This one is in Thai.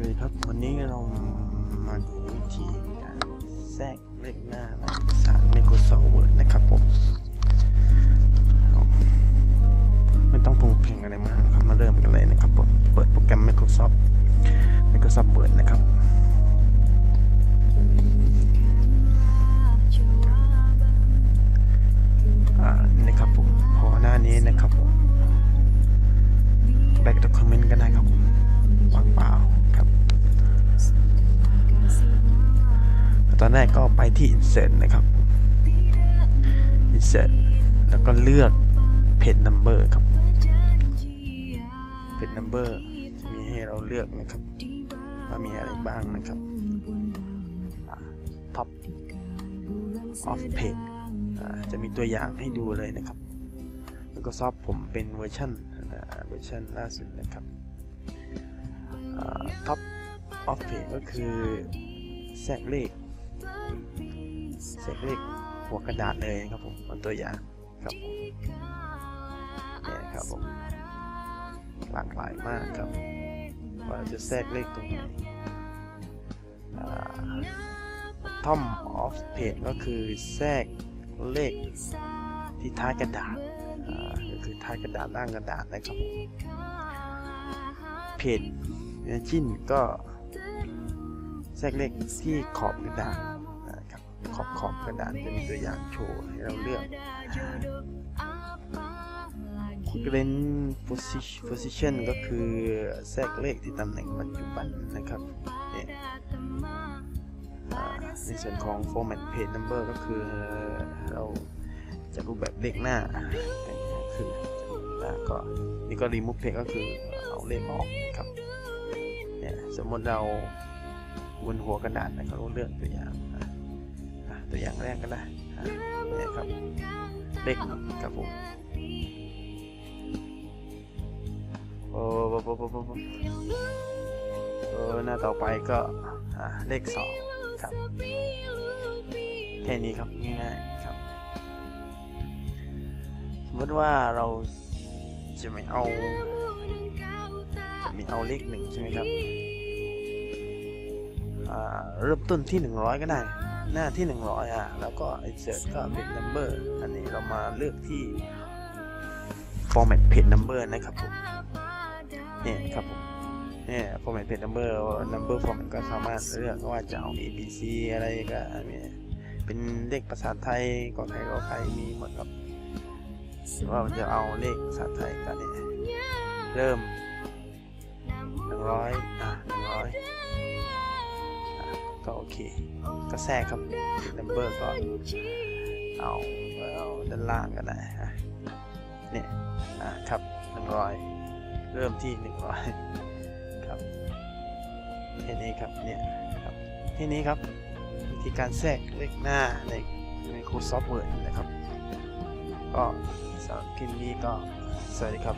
เลยครับวันนี้เรามาดูวิธีการแทรกเลขหน้าในสาร Microsoft Word นะครับผม ไม่ต้องปรุงเพลงอะไรมากครับมาเริ่มกันเลยนะครับผมเปิดโปรแกรม Microsoft Microsoft Word นะครับอ่านี่ครับผมพอหน้านี้นะครับผม back document ก็ได้ครับผมวางเปล่า ตอนแรกก็ไปที่ insert นะครับ insert แล้วก็เลือก page number ครับ page number จะมีให้เราเลือกนะครับว่ามีอะไรบ้างนะครับ top of page จะมีตัวอย่างให้ดูเลยนะครับ Microsoft ผมเป็นเวอร์ชันเวอร์ชันล่าสุดนะครับ Top of Page ก็คือแทรกเลข แทรกเลขหัวกระดาษเลยครับผมเป็นตัวอย่างครับผมเนี่ยครับผมหลากหลายมากครับว่าจะแทรกเลขตรงไหนอ่า Top of Page ก็คือแทรกเลขที่ท้ายกระดาษก็คือท้ายกระดาษล่างกระดาษนะครับผมเพจจินก็แทรกเลขที่ขอบกระดาษ ขอบขอบกระดาษจะมีตัวอย่างโชว์ให้เราเลือกเกรน position ก็คือแทรกเลขที่ตำแหน่งปัจจุบันนะครับเนี่ยในส่วนของ format page number ก็คือเราจะรูปแบบเลขหน้าคือแล้วก็นี่ก็ remove page ก็คือเอาเลขออกครับเนี่ยสมมติเราบนหัวกระดาษนะครับเราเลือกตัวอย่าง ตัวอย่างแรกก็ได้อะนี่ครับเลขครับผมโอ้โหโอ้โหโอ้โหโอ้หน้าต่อไปก็เลขสองครับแค่นี้ครับง่ายๆครับ สมมติว่าเราจะไม่เอาจะไม่เอาเลขหนึ่งใช่ไหมครับเริ่มต้นที่ 100 ก็ได้ หน้าที่ 100อะแล้วก็ insert ก็เป็น number อันนี้เรามาเลือกที่ format page number นะครับผมเนี่ยครับผมเนี่ย format page number number format ก็สามารถเลือกว่าจะเอา A B C อะไรก็เนี่ยเป็นเลขภาษาไทยก็ไทยก็ไทยมีหมดครับว่ามันจะเอาเลขภาษาไทยกันเนี่ยเริ่มหนึ่งร้อยอะหนึ่งร้อยก็โอเค ก็แทรกครับนัมเบอร์ก็เอาเอาด้านล่างก็ได้อะเนี่ยอะครับหนึ่งร้อยเริ่มที่หนึ่งร้อยครับแค่นี้ครับเนี่ยครับแค่นี้ครับวิธีการแทรกเลขหน้าใน Microsoft Word นะครับ ก็สำหรับคลิปนี้ก็สวัสดีครับ